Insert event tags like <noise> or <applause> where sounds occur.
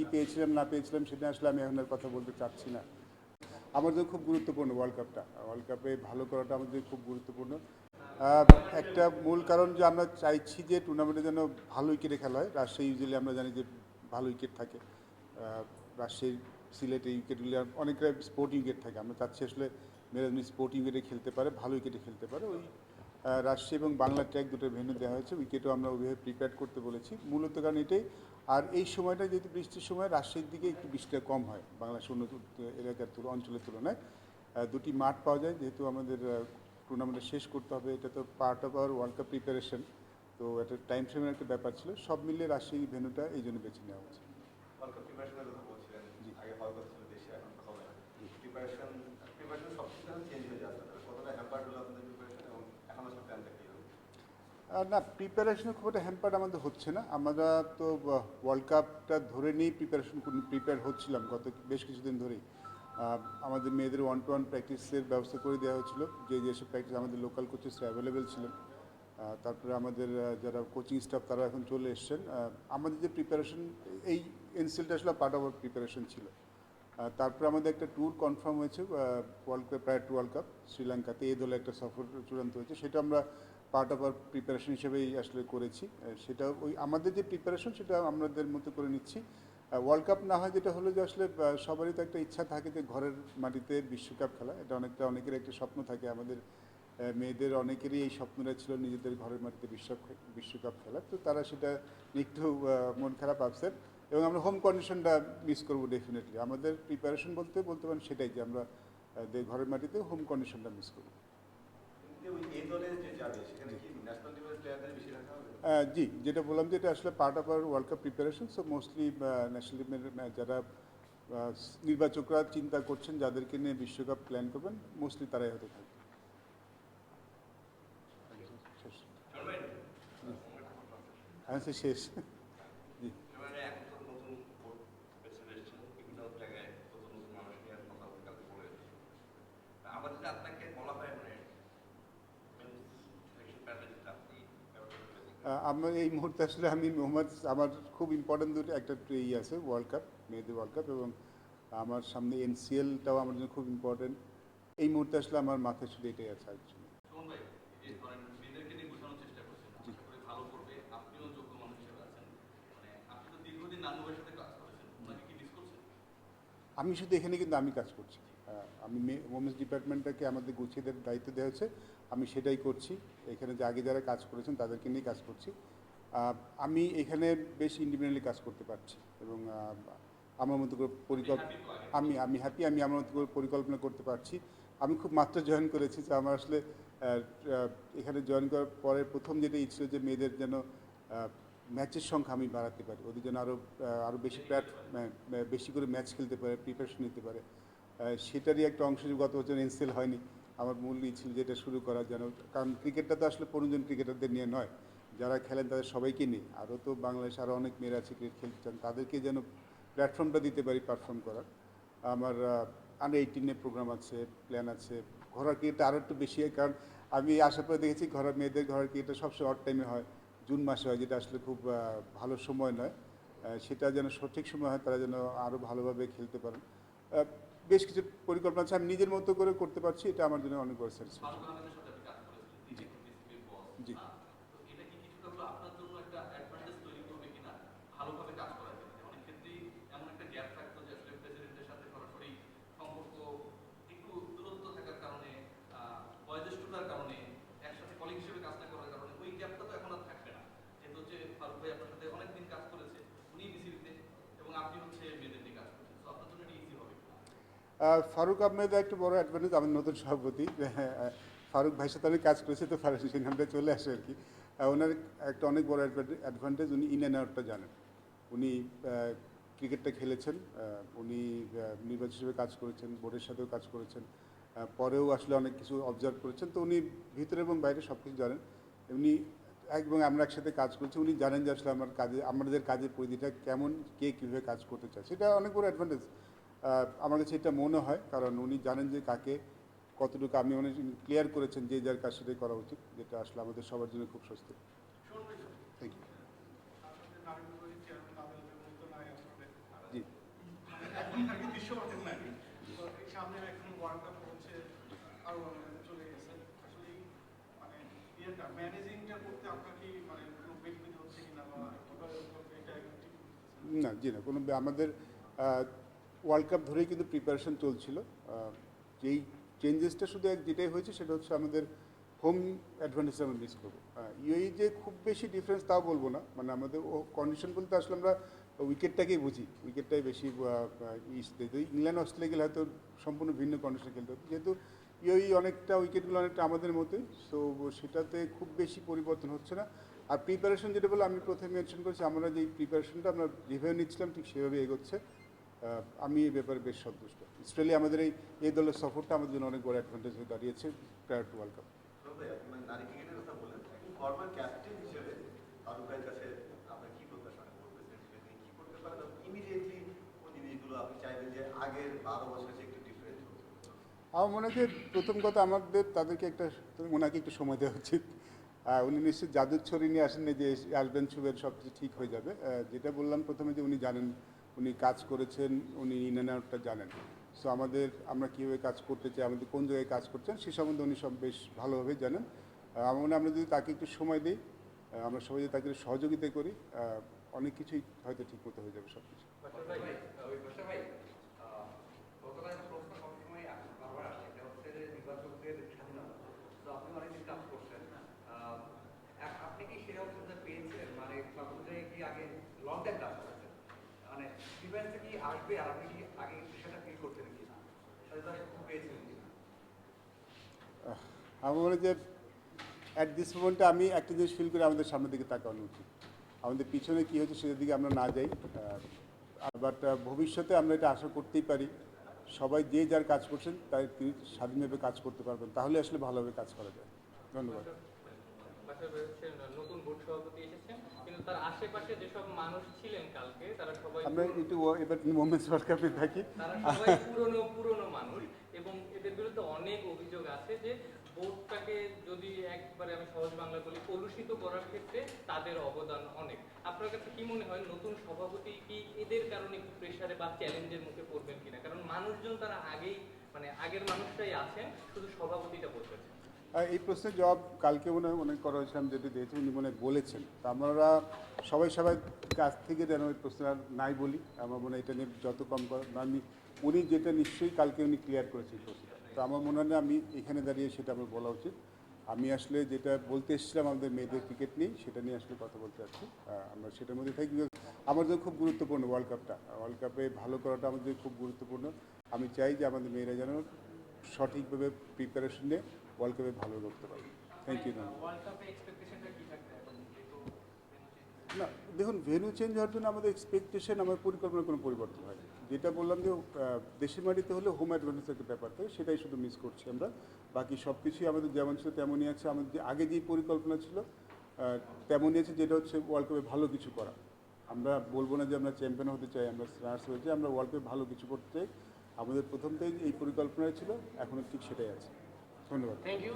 কি পেয়েছিলাম, না পেয়েছিলাম, সেটা আসলে আমি এখন আর কথা বলতে চাচ্ছি না। জন্য খুব গুরুত্বপূর্ণ ওয়ার্ল্ড কাপটা ওয়ার্ল্ড কাপে ভালো করাটা আমাদের খুব গুরুত্বপূর্ণ। একটা মূল কারণ যে আমরা চাইছি যে টুর্নামেন্টে যেন ভালো উইকেটে খেলা হয়, রাজশাহী ইউজুয়ালি আমরা জানি যে ভালো উইকেট থাকে। রাজশাহীর সিলেটে উইকেটগুলি অনেকটা স্পোর্ট উইকেট থাকে। আমরা চাচ্ছি আসলে মেরাজমি স্পোর্ট উইকেটে খেলতে পারে, ভালো উইকেটে খেলতে পারে। ওই রাজশাহী এবং বাংলা ট্র্যাক দুটো ভেন্যু দেওয়া হয়েছে। উইকেটও আমরা ওইভাবে প্রিপেয়ার করতে বলেছি। মূলত কারণ এটাই আর এই সময়টা যেহেতু বৃষ্টির সময় রাজশাহীর দিকে একটু বৃষ্টিটা কম হয়। বাংলাদেশ অন্য এলাকার তুল অঞ্চলের তুলনায়। দুটি মাঠ পাওয়া যায় যেহেতু আমাদের টুর্নামেন্টটা শেষ করতে হবে এটা তো part of our world cup preparation তো একটা টাইম ফ্রেমের একটা ব্যাপার ছিল। সব মিলিয়ে রাজশাহী ভেন্যুটা এই জন্য বেছে নেওয়া হয়েছে। প্রিপারেশন সব চেঞ্জ হয়ে আপনাদের কতটা হ্যাম্পার্ড হলো আপনাদের প্রিপারেশন এবং এখন আসলে প্ল্যানটা কী? হবে আর না প্রিপারেশনে খুব একটা হ্যাম্পার্ড আমাদের হচ্ছে না। আমরা তো ওয়ার্ল্ড কাপটা ধরে নিয়েই প্রিপারেশন প্রিপেয়ার হচ্ছিলাম গত বেশ কিছুদিন ধরেই। আমাদের মেয়েদের ওয়ান টু ওয়ান প্র্যাকটিসের ব্যবস্থা করে দেওয়া হয়েছিল। যে যেসব প্র্যাকটিস আমাদের লোকাল কোচেস অ্যাভেলেবেল আহ, তারপরে আমাদের যারা কোচিং স্টাফ তারা এখন চলে এসছেন। আমাদের যে প্রিপারেশন এই এনসিএলটা আসলে পার্ট অফ প্রিপারেশন ছিল। তারপরে আমাদের একটা ট্যুর কনফার্ম হয়েছে world cup prior to world cup শ্রীলঙ্কাতে। এই দলে একটা সফর চূড়ান্ত হয়েছে। সেটা আমরা পার্ট অফ আর প্রিপারেশন হিসেবেই আসলে করেছি। সেটা ওই আমাদের যে প্রিপারেশন সেটা আমাদের মতো করে নিচ্ছি। ওয়ার্ল্ড কাপ না হয় যেটা হলো যে আসলে সবারই তো একটা ইচ্ছা থাকে যে ঘরের মাটিতে বিশ্বকাপ খেলা। এটা অনেকটা অনেকের একটা স্বপ্ন থাকে। আমাদের মেয়েদের অনেকেরই এই স্বপ্নটা ছিল নিজেদের ঘরের মাটিতে বিশ্বকাপ বিশ্বকাপ খেলা। তো তারা সেটা একটু মন খারাপ আপসেট এবং আমরা হোম কন্ডিশনটা মিস করব ডেফিনেটলি আমাদের প্রিপারেশন বলতে বলতে পারেন সেটাই যে আমরা ঘরের মাটিতে হোম কন্ডিশনটা মিস করব। জি যেটা বললাম যে এটা আসলে part of our world cup preparation so mostly national টিমের যারা নির্বাচকরা চিন্তা করছেন যাদেরকে নিয়ে বিশ্বকাপ প্ল্যান করবেন মোস্টলি তারাই হতে থাকবে। হ্যাঁ সে শেষ জি এবারে এখন তো নতুন ভোট বেছে এসেছেন বিভিন্ন জায়গায় নতুন নতুন মানুষ নিয়ে কথা কালকে বলে আবার যদি আপনাকে বলা হয় মানে সিলেকশন প্যানেলে যদি আপনি ব্যবহার করতে আহ, আমার এই মুহূর্তে আসলে আমি মোহাম্মদ আমার খুব ইম্পর্টেন্ট দুটো একটা ই আছে ওয়ার্ল্ড কাপ মেয়েদের ওয়ার্ল্ড কাপ এবং আমার সামনে এনসিএলটাও আমার জন্য খুব ইম্পর্টেন্ট এই মুহূর্তে আসলে আমার মাথায় শুধু এটাই আছে আর মানে আমি শুধু এখানে কিন্তু আমি কাজ করছি। আমি ওমেন্স ডিপার্টমেন্টটাকে আমাদের গুছিয়ে দেওয়ার দায়িত্ব দেওয়া হয়েছে। আমি সেটাই করছি। এখানে যে আগে যারা কাজ করেছেন তাদেরকে নিয়ে কাজ করছি। আমি এখানে বেশ ইন্ডিপেন্ডেন্টলি কাজ করতে পারছি এবং আমার মতো করে পরিকল্পনা? আমি আমি হ্যাপি আমি আমার মতো করে পরিকল্পনা করতে পারছি। আমি খুব মাত্রা জয়েন করেছি যে আমার আসলে এখানে জয়েন করার পরে প্রথম যেটা ইচ্ছিল যে মেয়েদের যেন ম্যাচের সংখ্যা আমি বাড়াতে পারি। ওদের যেন আরও আরও বেশি প্ল্যাট বেশি করে ম্যাচ খেলতে পারে প্রিপারেশন নিতে পারে। সেটারই একটা অংশ গত বছর এনসেল হয়নি। আমার মূল ছিল যেটা শুরু করার যেন কারণ ক্রিকেটটা তো আসলে পনেরোজন ক্রিকেটারদের নিয়ে নয়। যারা খেলেন তাদের সবাইকে নিয়ে। আরও তো বাংলাদেশ আরও অনেক মেয়েরা আছে ক্রিকেট খেলতে চান। তাদেরকে যেন প্ল্যাটফর্মটা দিতে পারি পারফর্ম করার। আমার আন্ডার এইটিনের প্রোগ্রাম আছে প্ল্যান আছে। ঘোড়ার ক্রিকেটটা আরও একটু বেশি হয়। কারণ আমি আশা করে দেখেছি ঘরের মেয়েদের ঘরের ক্রিকেটটা সবসময় অড টাইমে হয়। জুন মাসে হয়, যেটা আসলে খুব ভালো সময় নয়। সেটা যেন সঠিক সময় হয়, তারা যেন আরও ভালোভাবে খেলতে পারেন। বেশ কিছু পরিকল্পনা আছে। আমি নিজের মতো করে করতে পারছি, এটা আমার জন্য অনেক বড় ফারুক আহমেদের সাথে আপনি কাজ করেছিলেন তিনি এখন বিসিবির বস জি। না তো এটা কি কিছুটা হলো আপনার জন্য একটা অ্যাডভান্টেজ তৈরি করবে কিনা ভালোভাবে কাজ করার ক্ষেত্রে অনেক ক্ষেত্রেই এমন একটা গ্যাপ থাকতো যে আসলে প্রেসিডেন্টের সাথে সরাসরি সম্পর্ক একটু দূরত্ব থাকার কারণে আহ, বয়োজ্যেষ্ঠতার কারণে একসাথে কলিগ হিসেবে কাজটা করার কারণে ওই গ্যাপটা তো এখন আর থাকবে না যেহেতু হচ্ছে ফারুক ভাই আপনার সাথে অনেকদিন কাজ করেছে উনি বিসিবিতে এবং আপনি হচ্ছে মেয়েদের নিয়ে কাজ করছেন তো আপনার জন্য এটা ইজি হবে আহ, ফারুক আহমেদ একটা বড় অ্যাডভান্টেজ আমার নতুন সভাপতি। আহ, <laughs> ফারুক ভাইয়ের সাথে আমি কাজ করেছি তো ফারুক সেই নামটা চলে আসে আর কি। ওনার একটা অনেক বড় অ্যাডভান্টেজ উনি ইন অ্যান্ড আউটটা জানেন। উনি ক্রিকেটটা খেলেছেন উনি আহ, নির্বাচক হিসেবে কাজ করেছেন বোর্ডের সাথেও কাজ করেছেন পরেও আসলে অনেক কিছু অবজার্ভ করেছেন। তো উনি ভিতরে এবং বাইরে সব কিছু জানেন এক- এবং আমরা একসাথে কাজ করছি উনি জানেন যে আসলে আমার কাজে আমাদের কাজের পরিধিটা কেমন কে কীভাবে কাজ করতে চায়। সেটা অনেক বড় অ্যাডভান্টেজ আমার কাছে এটা মনে হয় কারণ উনি জানেন যে কাকে কতটুকু আমি অনেক ক্লিয়ার করেছেন যে যার কাজ সেটাই করা উচিত যেটা আসলে আমাদের সবার জন্য খুব স্বস্তি। থ্যাংক ইউ জি। মানে মানে মানে? না জি না কোনো আমাদের ওয়ার্ল্ড কাপ ধরেই কিন্তু প্রিপারেশন চলছিল। যেই চেঞ্জেসটা শুধু এক যেটাই হয়েছে সেটা হচ্ছে আমাদের হোম অ্যাডভান্টেজ আমরা মিস করব। ইউই যে খুব বেশি ডিফারেন্স তাও বলব না। মানে আমাদের ও কন্ডিশন বলতে আসলে আমরা উইকেটটাকেই বুঝি। উইকেটটাই বেশি ইস দিত ইংল্যান্ড অস্ট্রেলিয়া গেলে হয়তো সম্পূর্ণ ভিন্ন কন্ডিশনে খেলতে হতো। যেহেতু ইউই অনেকটা উইকেটগুলো অনেকটা আমাদের মতোই সো সেটাতে খুব বেশি পরিবর্তন হচ্ছে না। আর প্রিপারেশন যেটা বলে আমি প্রথমে মেনশন করেছি, আমরা যে প্রিপারেশনটা আমরা যেভাবে নিচ্ছিলাম, ঠিক সেভাবে এগোচ্ছে। আমি এই ব্যাপারে বেশ সন্তুষ্ট। অস্ট্রেলিয়া আমাদের এই এই দলের সফরটা আমাদের জন্য অনেক বড় অ্যাডভান্টেজ হয়ে দাঁড়িয়েছে প্রায়ার টু ওয়ার্ল্ড কাপ মানে আমার মনে হয় প্রথম কথা আমাদের তাদেরকে একটা ওনাকে একটু সময় দেওয়া উচিত। উনি নিশ্চয়ই জাদুর ছড়ি নিয়ে আসেননি যে আসবেন ছুবেন সব কিছু ঠিক হয়ে যাবে। যেটা বললাম প্রথমে যে উনি জানেন উনি কাজ করেছেন, উনি অ্যান্ড জানেন। সো আমাদের, আমরা কীভাবে কাজ করতে চাই, আমাদের কোন জায়গায় কাজ করছেন সে সম্বন্ধে উনি সব বেশ ভালোভাবে জানেন। আমার মনে আমরা যদি তাকে একটু সময় দিই আমরা সবাই যদি তাকে সহযোগিতা করি অনেক কিছুই হয়তো ঠিক মতো হয়ে যাবে সব কিছু বাদশা ভাই, ওই বাদশা ভাই, আহ, গতকাল একটা প্রশ্ন সবসময় আসে, বারবার আসে, এটা হচ্ছে যে নির্বাচকদের স্বাধীনতা। তো আপনি অনেকদিন কাজ করছেন। আহ, আপ- আপনি কি সেই অবস্থাটা পেয়েছিলেন? মানে সব অনুযায়ী কি আগে long time কাজ করেছেন? মানে defense এ কি আসবে আর আপনি কি আগে সেটা feel করতেন কিনা? আমার মনে যে অ্যাট দিস মোমেন্টে আমি একটা জিনিস ফিল করি আমাদের সামনের দিকে তাকানো উচিত। আমাদের পিছনে কী হচ্ছে সেটার দিকে আমরা না যাই। বাট ভবিষ্যতে আমরা এটা আশা করতেই পারি। সবাই যে যার কাজ করছেন তাই তিনি স্বাধীনভাবে কাজ করতে পারবেন। তাহলে আসলে ভালোভাবে কাজ করা যায়। ধন্যবাদ। নতুন বোর্ড সভাপতি এসেছেন। আমরা একটু এবার মোমেন্টস ওয়ার্ল্ড থাকি পুরনো পুরনো মানুষ এবং এদের বিরুদ্ধে অনেক অভিযোগ আছে যে বোর্ডটাকে যদি একবারে আমি সহজ বাংলা বলি কলুষিত করার ক্ষেত্রে তাদের অবদান অনেক। আপনার কাছে কি মনে হয় নতুন সভাপতি কি এদের কারণে প্রেশারে বা চ্যালেঞ্জের মুখে পড়বেন কিনা? কারণ মানুষজন তারা আগেই মানে আগের মানুষটাই আছেন শুধু সভাপতিটা আর এই প্রশ্নের জবাব কালকে মনে মনে করা হয়েছে, আমি যেটা দিয়েছি উনি মনে বলেছেন। তা আমরা সবাই সবাই কাছ থেকে যেন ওই প্রশ্ন আর নাই বলি, আমার মনে এটা নিয়ে যত কম আমি উনি যেটা নিশ্চয়ই কালকে উনি ক্লিয়ার করেছেন প্রশ্নটা। তো আমার মনে হয় আমি এখানে দাঁড়িয়ে সেটা আমার বলা উচিত। আমি আসলে যেটা বলতে এসেছিলাম আমাদের মেয়েদের ক্রিকেট নিয়ে, সেটা নিয়ে আসলে কথা বলতে চাচ্ছি আমরা সেটার মধ্যে থাকি আমাদের খুব গুরুত্বপূর্ণ ওয়ার্ল্ড কাপটা ওয়ার্ল্ড কাপে ভালো করাটা আমাদের খুব গুরুত্বপূর্ণ। আমি চাই যে আমাদের মেয়েরা যেন সঠিকভাবে প্রিপারেশন নিয়ে ওয়ার্ল্ড কাপে ভালো করতে পারে? থ্যাংক ইউ না দেখুন ভেন্যু চেঞ্জ হওয়ার জন্য আমাদের এক্সপেকটেশন আমার পরিকল্পনার কোনো পরিবর্তন হয় যেটা বললাম যে দেশের মাটিতে হলে হোম অ্যাডভান্টেজ একটা ব্যাপার থাকে সেটাই শুধু মিস করছি আমরা। বাকি সব কিছুই আমাদের যেমন ছিল তেমনই আছে। আমাদের যে আগে যেই পরিকল্পনা ছিল তেমনই আছে যেটা হচ্ছে ওয়ার্ল্ড কাপে ভালো কিছু করা। আমরা বলব না যে আমরা চ্যাম্পিয়ন হতে চাই আমরা স্টার্স হয়েছে আমরা ওয়ার্ল্ড কাপে ভালো কিছু করতে চাই। আমাদের প্রথম থেকে এই পরিকল্পনা ছিল এখনও ঠিক সেটাই আছে। ধন্যবাদ। Thank you